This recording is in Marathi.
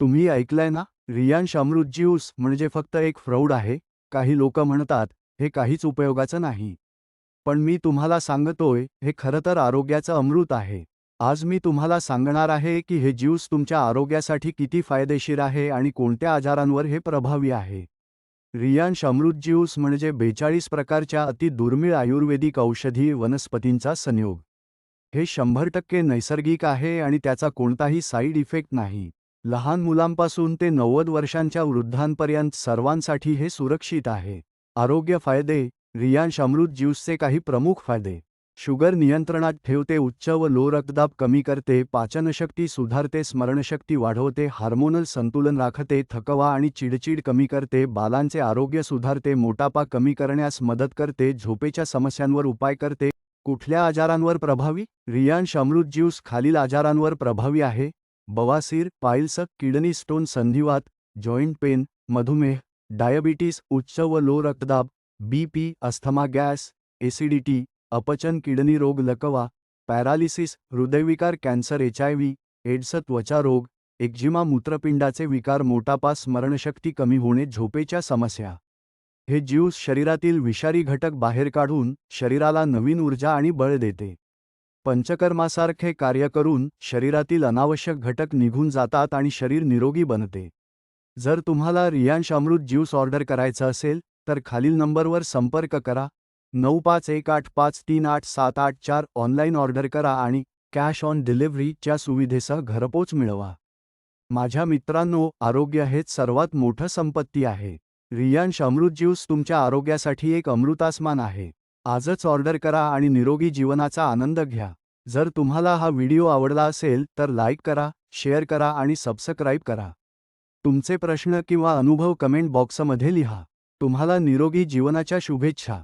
तुम्ही ऐकलंय ना? रियांश अमृत ज्यूस म्हणजे फक्त एक फ्रौड आहे. काही लोक म्हणतात हे काहीच उपयोगाचं नाही. पण मी तुम्हाला सांगतोय हे खरं तर आरोग्याचं अमृत आहे. आज मी तुम्हाला सांगणार आहे की हे ज्यूस तुमच्या आरोग्यासाठी किती फायदेशीर आहे आणि कोणत्या आजारांवर हे प्रभावी आहे. रियांश अमृत ज्यूस म्हणजे बेचाळीस प्रकारच्या अति दुर्मिळ आयुर्वेदिक औषधी वनस्पतींचा संयोग. हे शंभर टक्के नैसर्गिक आहे आणि त्याचा कोणताही साईड इफेक्ट नाही. लहान मुलांपासून ते नव्वद वर्षांच्या वृद्धांपर्यंत सर्वांसाठी हे सुरक्षित आहे. आरोग्य फायदे रियांश अमृत ज्यूसचे काही प्रमुख फायदे. शुगर नियंत्रणात ठेवते उच्च व लो रक्तदाब कमी करते पाचनशक्ती सुधारते स्मरणशक्ती वाढवते हार्मोनल संतुलन राखते थकवा आणि चिडचिड कमी करते बालांचे आरोग्य सुधारते मोटापा कमी करण्यास मदत करते झोपेच्या समस्यांवर उपाय करते. कुठल्या आजारांवर प्रभावी? रियांश अमृत ज्यूस खालील आजारांवर प्रभावी आहे. बवासीर पाईल्स किडनी स्टोन संधिवात जॉईंट पेन मधुमेह डायबिटीस उच्च व लो रक्तदाब बीपी अस्थमा गॅस एसिडिटी अपचन किडनी रोग लकवा पॅरालिसिस हृदयविकार cancer H I V AIDS त्वचा रोग एक्झिमा मूत्रपिंडाचे विकार मोटापा स्मरणशक्ती कमी होणे झोपेच्या समस्या. हे ज्यूस शरीरातील विषारी घटक बाहेर काढून शरीराला नवीन ऊर्जा आणि बळ देते. पंचकर्मासारखे कार्य करून शरीरातील अनावश्यक घटक निघून जातात आणि शरीर निरोगी बनते. जर तुम्हाला रियांश अमृत ज्यूस ऑर्डर करायचं असेल तर खालील नंबरवर संपर्क करा. नऊ पाच एक आठ पाच तीन आठ सात आठ चार ऑनलाईन ऑर्डर करा आणि कॅश ऑन डिलिव्हरीच्या सुविधेसह घरपोच मिळवा. माझ्या मित्रांनो आरोग्य हेच सर्वात मोठं संपत्ती आहे. रियांश अमृत ज्यूस तुमच्या आरोग्यासाठी एक अमृतास्मान आहे. आजच ऑर्डर करा आणि निरोगी जीवनाचा आनंद घ्या. जर तुम्हाला हा व्हिडिओ आवडला असेल तर लाईक करा शेअर करा आणि सबस्क्राईब करा. तुमचे प्रश्न किंवा अनुभव कमेंट बॉक्समध्ये लिहा. तुम्हाला निरोगी जीवनाच्या शुभेच्छा.